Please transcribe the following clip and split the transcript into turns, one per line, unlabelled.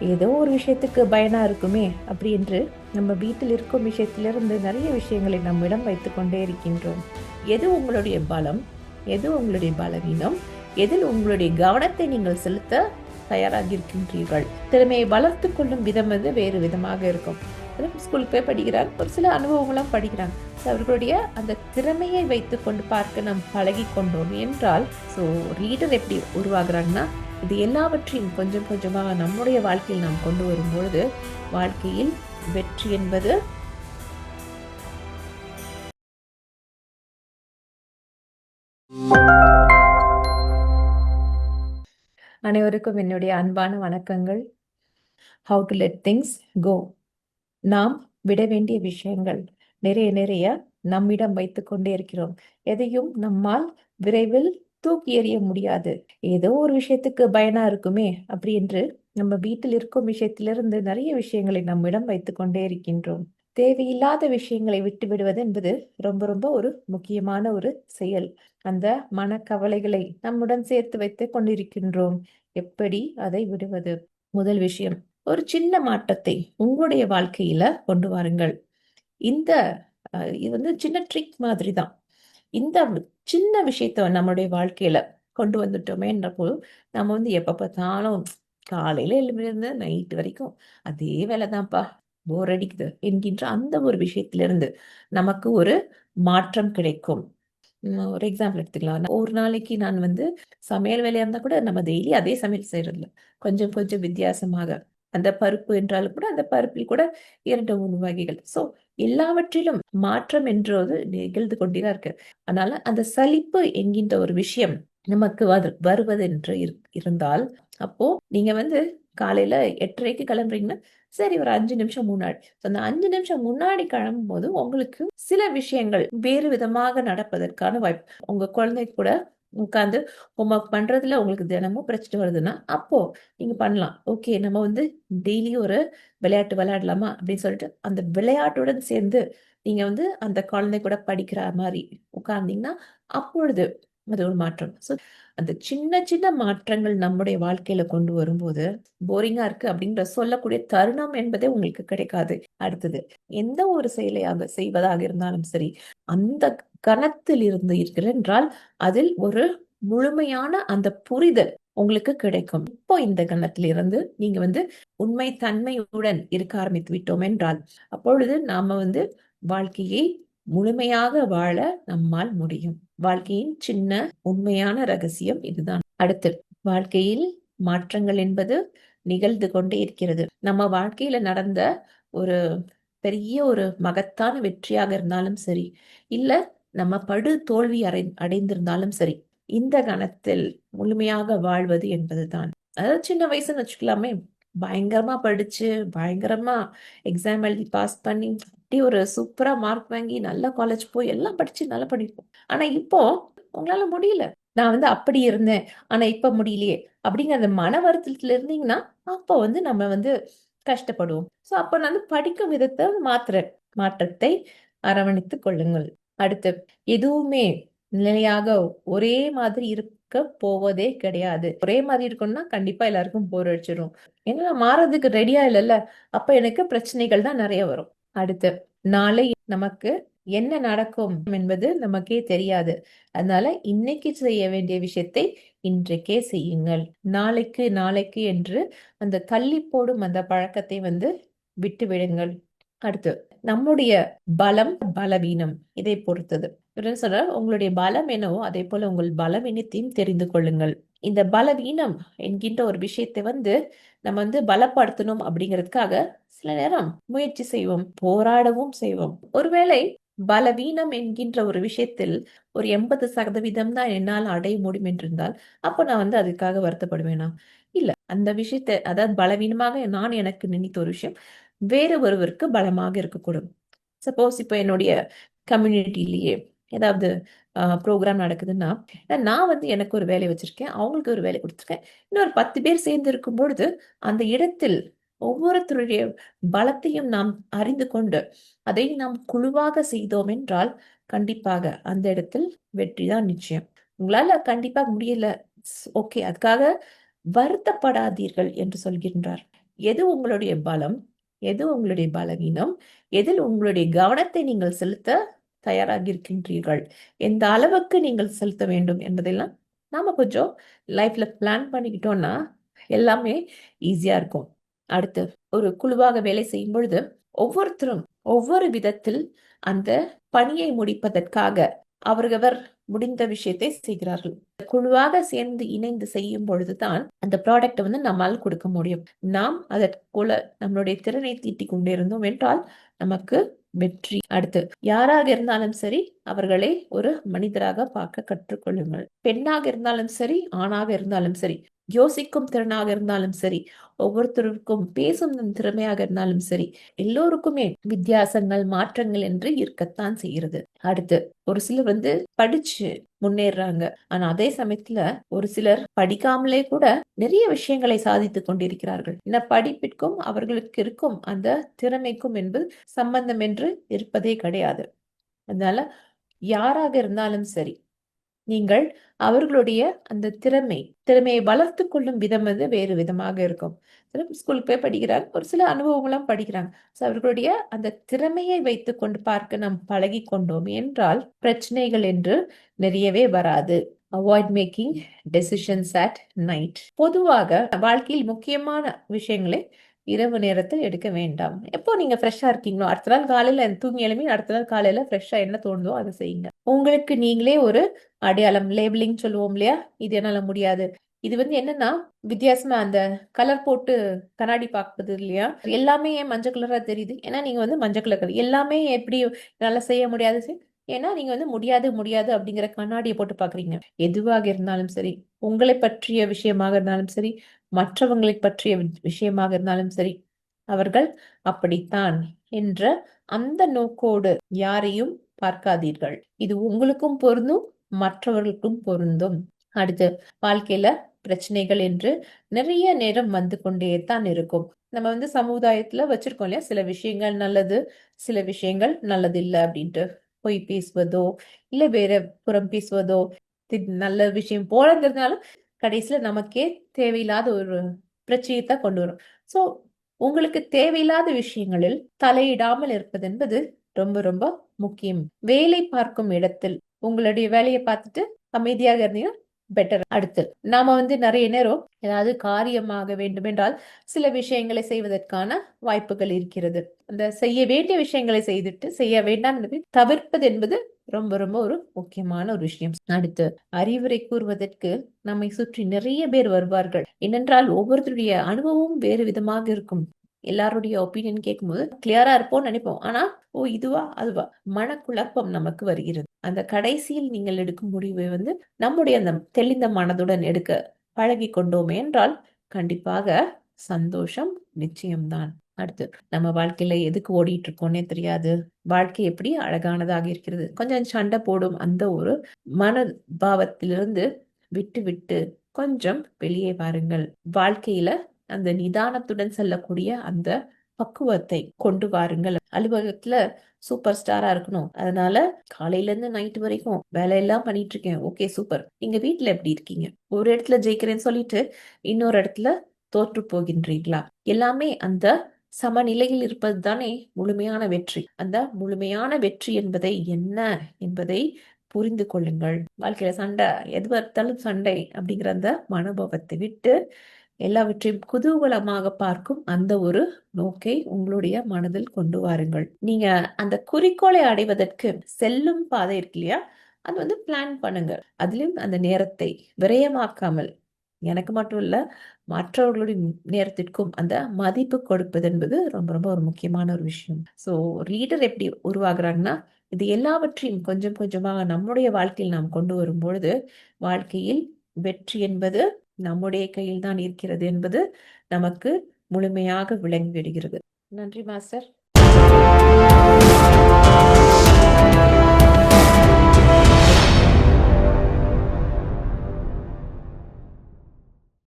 ஏதோ ஒரு விஷயத்துக்கு பயனாக இருக்குமே அப்படி என்று நம்ம வீட்டில் இருக்கும் விஷயத்திலிருந்து நிறைய விஷயங்களை நம்மிடம் வைத்துக்கொண்டே இருக்கின்றோம். எது உங்களுடைய பலம்? எது உங்களுடைய பலவீனம்? எதில் உங்களுடைய கவனத்தை நீங்கள் செலுத்த தயாராக இருக்கின்றீர்கள் திறமையை வளர்த்து கொள்ளும் விதம் வந்து வேறு விதமாக இருக்கும். ஸ்கூலுக்கு போய் படிக்கிறாங்க ஒரு சில அனுபவங்களும் படிக்கிறாங்க ஸோ அவர்களுடைய அந்த திறமையை வைத்து கொண்டு பார்க்க நாம் பழகி கொண்டோம் என்றால் ஸோ ரீடர் எப்படி உருவாகிறாங்கன்னா இது எல்லாவற்றையும் கொஞ்சம் கொஞ்சமாக நம்முடைய வாழ்க்கையில் நாம் கொண்டு வரும்பொழுது வாழ்க்கையில் வெற்றி என்பது அனைவருக்கும் என்னுடைய அன்பான வணக்கங்கள். How to let things go நாம் விட வேண்டிய விஷயங்கள் நிறைய நிறைய நம்மிடம் வைத்துக்கொண்டே இருக்கிறோம். எதையும் நம்மால் விரைவில் தூக்கி எறிய முடியாது. ஏதோ ஒரு விஷயத்துக்கு பயனா இருக்குமே அப்படி என்று நம்ம வீட்டில் இருக்கும் விஷயத்திலிருந்து நிறைய விஷயங்களை நம்மிடம் வைத்துக் கொண்டே இருக்கின்றோம். தேவையில்லாத விஷயங்களை விட்டு விடுவது என்பது ரொம்ப ரொம்ப ஒரு முக்கியமான ஒரு செயல். அந்த மனக்கவலைகளை நம்முடன் சேர்த்து வைத்துக் கொண்டிருக்கின்றோம். எப்படி அதை விடுவது? முதல் விஷயம் ஒரு சின்ன மாற்றத்தை உங்களுடைய வாழ்க்கையில கொண்டு வாருங்கள். இந்த இது வந்து சின்ன ட்ரிக் மாதிரி தான் இந்த சின்ன விஷயத்த நம்மளுடைய வாழ்க்கையில கொண்டு வந்துட்டோமேன்றப்போ நம்ம வந்து எப்ப பார்த்தாலும் காலையில எழுந்திருந்து நைட் வரைக்கும் அதே வேலைதான்ப்பா போர் அடிக்குது என்கின்ற அந்த ஒரு விஷயத்திலிருந்து நமக்கு ஒரு மாற்றம் கிடைக்கும். ஒரு எக்ஸாம்பிள் எடுத்துக்கலாம். ஒரு நாளைக்கு நான் வந்து சமையல் வேலையாக இருந்தால் கூட நம்ம டெய்லி அதே சமையல் செய்யறதில்ல. கொஞ்சம் கொஞ்சம் வித்தியாசமாக அந்த பருப்பு என்றாலும் கூட அந்த பருப்பில் கூட இரண்டு மூணு வகைகள். சோ எல்லாவற்றிலும் மாற்றம் என்றது நிகழ்ந்து கொண்டேதான் இருக்கு. அதனால அந்த சலிப்பு என்கின்ற ஒரு விஷயம் நமக்கு வருவது என்று இரு- இருந்தால் அப்போ நீங்க வந்து காலையில எட்டரைக்கு கிளம்புறீங்கன்னா சரி ஒரு அஞ்சு நிமிஷம் முன்னாடி. அந்த அஞ்சு நிமிஷம் முன்னாடி கிளம்பும் போது உங்களுக்கு சில விஷயங்கள் வேறு விதமாக நடப்பதற்கான வாய்ப்பு. உங்க குழந்தை கூட உட்காந்து ஹோம்ஒர்க் பண்றதுல உங்களுக்கு தினமும் பிரச்சனை வருதுன்னா அப்போது நீங்கள் பண்ணலாம். ஓகே நம்ம வந்து டெய்லி ஒரு விளையாட்டு விளையாடலாமா அப்படின்னு சொல்லிட்டு அந்த விளையாட்டுடன் சேர்ந்து நீங்கள் வந்து அந்த குழந்தை கூட படிக்கிற மாதிரி உட்கார்ந்தீங்கன்னா அப்பொழுது அது ஒரு மாற்றம். ஸோ அந்த சின்ன சின்ன மாற்றங்கள் நம்முடைய வாழ்க்கையில கொண்டு வரும்போது போரிங்கா இருக்கு அப்படின்ற சொல்லக்கூடிய தருணம் என்பதே உங்களுக்கு கிடைக்காது. அடுத்தது எந்த ஒரு செயலையாக செய்வதாக இருந்தாலும் சரி அந்த கணத்தில் இருந்து இருக்கிற என்றால் அதில் ஒரு முழுமையான அந்த புரிதல் உங்களுக்கு கிடைக்கும். இப்போ இந்த கணத்தில் இருந்து நீங்க வந்து உண்மை தன்மையுடன் இருக்க ஆரம்பித்து விட்டோம் என்றால் அப்பொழுது நாம வந்து வாழ்க்கையை முழுமையாக வாழ நம்மால் முடியும். வாழ்க்கையின் சின்ன உண்மையான ரகசியம் இதுதான். அடுத்து வாழ்க்கையில் மாற்றங்கள் என்பது நிகழ்ந்து கொண்டே இருக்கிறது. நம்ம வாழ்க்கையில நடந்த ஒரு பெரிய ஒரு மகத்தான வெற்றியாக இருந்தாலும் சரி இல்ல நம்ம படு தோல்வி அடை அடைந்திருந்தாலும் சரி இந்த கணத்தில் முழுமையாக வாழ்வது என்பதுதான். அதாவது சின்ன வயசுன்னு வச்சுக்கலாமே பயங்கரமா படிச்சு பயங்கரமா எக்ஸாம் எழுதி பாஸ் பண்ணி அப்படி ஒரு சூப்பரா மார்க் வாங்கி நல்ல காலேஜ் போய் எல்லாம் படிச்சு நல்லா படிப்போம் ஆனா இப்போ உங்களால முடியல. நான் வந்து அப்படி இருந்தேன் ஆனா இப்ப முடியலையே அப்படிங்கிற அந்த மன வருத்தத்துல இருந்தீங்கன்னா அப்போ வந்து நம்ம வந்து கஷ்டப்படுவோம். சோ அப்ப நான் வந்து படிக்கும் விதத்தை மாற்ற மாற்றத்தை அரவணைத்துக் கொள்ளுங்கள். அடுத்து எதுவுமே நிலையாக ஒரே மாதிரி இருக்க போவதே கிடையாது. ஒரே மாதிரி இருக்கணும்னா கண்டிப்பா எல்லாருக்கும் போர் அடிச்சிடும் ஏன்னா நான் மாறதுக்கு ரெடியா இல்லைல்ல அப்ப எனக்கு பிரச்சனைகள் தான் நிறைய வரும். அடுத்து நாளை நமக்கு என்ன நடக்கும் என்பது நமக்கே தெரியாது. அதனால இன்னைக்கு செய்ய வேண்டிய விஷயத்தை இன்றைக்கே செய்யுங்கள். நாளைக்கு நாளைக்கு என்று அந்த தள்ளி போடும் அந்த பழக்கத்தை வந்து விட்டு விடுங்கள். அடுத்து நம்முடைய பலம் பலவீனம் இதை பொறுத்தது. சொல்ற என்ன உங்களுடைய பலம் என்னவோ அதே போல உங்கள் பலவீனத்தையும் தெரிந்து கொள்ளுங்கள். இந்த பலவீனம் என்கின்ற ஒரு விஷயத்தை வந்து நம்ம வந்து பலப்படுத்தணும் அப்படிங்கிறதுக்காக சில நேரம் முயற்சி செய்வோம் போராடவும் செய்வோம். ஒருவேளை பலவீனம் என்கின்ற ஒரு விஷயத்தில் ஒரு எண்பது சதவீதம் தான் என்னால் அடைய முடியும் என்றிருந்தால் அப்போ நான் வந்து அதுக்காக வருத்தப்படுவேனா? இல்ல அந்த விஷயத்தை அதாவது பலவீனமாக நான் எனக்கு நினைத்த ஒரு விஷயம் வேறு ஒருவருக்கு பலமாக இருக்கக்கூடும். சப்போஸ் இப்போ என்னுடைய கம்யூனிட்டிலேயே ஏதாவது ப்ரோக்ராம் நடக்குதுன்னா நான் வந்து எனக்கு ஒரு வேலை வச்சிருக்கேன் அவங்களுக்கு ஒரு வேலை கொடுத்துருக்கேன். இன்னொரு பத்து பேர் சேர்ந்து இருக்கும் பொழுது அந்த இடத்தில் ஒவ்வொருத்தருடைய பலத்தையும் நாம் அறிந்து கொண்டு அதை நாம் குழுவாக செய்தோம் என்றால் கண்டிப்பாக அந்த இடத்தில் வெற்றி தான் நிச்சயம். உங்களால கண்டிப்பாக முடியல. ஓகே அதுக்காக வருத்தப்படாதீர்கள் என்று சொல்கின்றார். எது உங்களுடைய பலம்? எது உங்களுடைய பலவீனம்? எதில் உங்களுடைய கவனத்தை நீங்கள் செலுத்த தயாராக இருக்கின்றீர்கள் எந்த அளவுக்கு நீங்கள் செலுத்த வேண்டும் என்பதெல்லாம் நாம கொஞ்சம் லைஃப்ல பிளான் பண்ணிக்கிட்டோம்னா எல்லாமே ஈஸியா இருக்கும். அடுத்து ஒரு குழுவாக வேலை செய்யும் பொழுது ஒவ்வொருத்தரும் ஒவ்வொரு விதத்தில் அந்த பணியை முடிப்பதற்காக அவரவர் முடிந்த விஷயத்தை செய்கிறார்கள். குழுவாக சேர்ந்து இணைந்து செய்யும் பொழுதுதான் அந்த ப்ராடக்ட் வந்து நம்மால் கொடுக்க முடியும். நாம் அதற்குள்ள நம்மளுடைய திறனை தீட்டிக் கொண்டிருந்தோம் என்றால் நமக்கு வெற்றி. அடுத்து யாராக இருந்தாலும் சரி அவர்களை ஒரு மனிதராக பார்க்க கற்றுக்கொள்ளுங்கள் பெண்ணாக இருந்தாலும் சரி ஆணாக இருந்தாலும் சரி யோசிக்கும் திறனாக இருந்தாலும் சரி ஒவ்வொருத்தருக்கும் பேசும் திறமையாக இருந்தாலும் சரி எல்லோருக்குமே வித்தியாசங்கள் மாற்றங்கள் என்று இருக்கத்தான் செய்யறது அடுத்து ஒரு சிலர் வந்து படிச்சு முன்னேறாங்க. ஆனா அதே சமயத்துல ஒரு சிலர் படிக்காமலே கூட நிறைய விஷயங்களை சாதித்து கொண்டிருக்கிறார்கள். இந்த படிப்பிற்கும் அவர்களுக்கு இருக்கும் அந்த திறமைக்கும் என்பது சம்பந்தம் என்று இருப்பதே கிடையாது. அதனால யாராக இருந்தாலும் சரி நீங்கள் அவர்களுடைய அந்த திறமை திறமையை வளர்த்து கொள்ளும் விதம் வந்து வேறு விதமாக இருக்கும். சில ஸ்கூலுக்கு போய் படிக்கிறாங்க ஒரு சில அனுபவங்களும் படிக்கிறாங்க. ஸோ அவர்களுடைய அந்த திறமையை வைத்து கொண்டு பார்க்க நாம் பழகி கொண்டோம். என்றால் பிரச்சனைகள் என்று நிறையவே வராது. Avoid making decisions at night பொதுவாக வாழ்க்கையில் முக்கியமான விஷயங்களை இரவு நேரத்தில் எடுக்க வேண்டாம். எப்போ நீங்க ஃப்ரெஷ்ஷாக இருக்கீங்களோ அடுத்த நாள் காலையில தூங்கி எழுமி அடுத்த நாள் காலையில ஃப்ரெஷ்ஷாக என்ன தோணுதோ அதை செய்யுங்க. உங்களுக்கு நீங்களே ஒரு அடையாளம் லேபிளிங் சொல்லுவோம் இல்லையா? இது என்னால் முடியாது. இது வந்து என்னன்னா வித்தியாசமா அந்த கலர் போட்டு கண்ணாடி பார்ப்பது இல்லையா? எல்லாமே ஏன் மஞ்சள் கலரா தெரியுது? ஏன்னா நீங்க வந்து மஞ்சள் கலர் எல்லாமே எப்படி நல்லா செய்ய முடியாது? ஏன்னா நீங்க வந்து முடியாது முடியாது அப்படிங்கிற கண்ணாடியை போட்டு பாக்குறீங்க எதுவாக இருந்தாலும் சரி உங்களை பற்றிய விஷயமாக இருந்தாலும் சரி மற்றவங்களை பற்றிய விஷயமாக இருந்தாலும் சரி அவர்கள் அப்படித்தான் என்ற அந்த நோக்கோடு யாரையும் பார்க்காதீர்கள். இது உங்களுக்கும் பொருந்தும் மற்றவர்களுக்கும் பொருந்தும். அடுத்து வாழ்க்கையில பிரச்சனைகள் என்று நிறைய நேரம் வந்து கொண்டே தான் இருக்கும். நம்ம வந்து சமுதாயத்துல வச்சிருக்கோம் இல்லையா? சில விஷயங்கள் நல்லது சில விஷயங்கள் நல்லது இல்லை அப்படின்ட்டு. போய் பேசுவதோ இல்ல வேற புறம் பேசுவதோ நல்ல விஷயம் போலங்கிறதுனாலும் கடைசியில நமக்கே தேவையில்லாத ஒரு பிரச்சனையை கொண்டு வரும். சோ உங்களுக்கு தேவையில்லாத விஷயங்களில் தலையிடாமல் இருப்பது என்பது ரொம்ப ரொம்ப முக்கியம். வேலை பார்க்கும் இடத்தில் உங்களுடைய வேலையை பார்த்துட்டு அமைதியாக இருந்தீங்கன்னா பெட்டர் அடுத்து நாம வந்து நிறைய நேரம் ஏதாவது காரியமாக வேண்டும் என்றால் சில விஷயங்களை செய்வதற்கான வாய்ப்புகள் இருக்கிறது. அந்த செய்ய வேண்டிய விஷயங்களை செய்துட்டு செய்ய வேண்டாம் என்பதை தவிர்ப்பது என்பது ரொம்ப ரொம்ப ஒரு முக்கியமான ஒரு விஷயம். அடுத்து அறிவுரை கூறுவதற்கு நம்மை சுற்றி நிறைய பேர் வருவார்கள். ஏனென்றால் ஒவ்வொருத்தருடைய அனுபவமும் வேறு விதமாக இருக்கும். எல்லாருடைய ஒப்பீனியன் கேட்கும்போது கிளியரா இருப்போம்னு நினைப்போம். ஆனா ஓ இதுவா அதுவா? மனக்குழப்பம் நமக்கு வருகிறது. அந்த கடைசியில் நீங்கள் எடுக்கும் முடிவை வந்து நம்முடைய அந்த தெளிந்த மனதுடன் எடுக்க பழகி கொண்டோமே என்றால் கண்டிப்பாக சந்தோஷம் நிச்சயம்தான். அடுத்து நம்ம வாழ்க்கையில எதுக்கு ஓடிட்டு இருக்கோம்னே தெரியாது. வாழ்க்கை எப்படி அழகானதாக இருக்கிறது. கொஞ்சம் சண்டை போடும் அந்த ஒரு மன பாவத்திலிருந்து விட்டு விட்டு கொஞ்சம் வெளியே வாருங்கள். வாழ்க்கையில அந்த நிதானத்துடன் செல்லக்கூடிய அந்த பக்குவத்தை கொண்டு வாருங்கள். அலுவலகத்துல சூப்பர் ஸ்டாரா இருக்கணும். அதனால காலையில இருந்து நைட்டு வரைக்கும் வேலையெல்லாம் பண்ணிட்டு இருக்கேன் ஓகே சூப்பர். நீங்க வீட்டுல எப்படி இருக்கீங்க? ஒரு இடத்துல ஜெயிக்கிறேன்னு சொல்லிட்டு இன்னொரு இடத்துல தோற்று போகின்றீங்களா எல்லாமே அந்த சமநிலையில் இருப்பது தானே முழுமையான வெற்றி. அந்த முழுமையான வெற்றி என்பதை என்ன என்பதை புரிந்து கொள்ளுங்கள். வாழ்க்கையில சண்டை எது பார்த்தாலும் சண்டை அப்படிங்கிற அந்த மனோபாவத்தை விட்டு எல்லாவற்றையும் குதூகலமாக பார்க்கும் அந்த ஒரு நோக்கை உங்களுடைய மனதில் கொண்டு வாருங்கள். நீங்க அந்த குறிக்கோளை அடைவதற்கு செல்லும் பாதை இருக்கு இல்லையா? அது வந்து பிளான் பண்ணுங்க. அதுலயும் அந்த நேரத்தை விரயமாக்காமல் எனக்கு மட்டும் இல்ல மற்றவர்களுடைய நேரத்திற்கும் அந்த மதிப்பு கொடுப்பது என்பது ரொம்ப ரொம்ப ஒரு முக்கியமான ஒரு விஷயம். ஸோ ரீடர் எப்படி உருவாகிறாங்கன்னா இது எல்லாவற்றையும் கொஞ்சம் கொஞ்சமாக நம்முடைய வாழ்க்கையில் நாம் கொண்டு வரும் பொழுது வாழ்க்கையில் வெற்றி என்பது நம்முடைய கையில் தான் இருக்கிறது என்பது நமக்கு முழுமையாக விளங்கிவிடுகிறது. நன்றி மாஸ்டர்.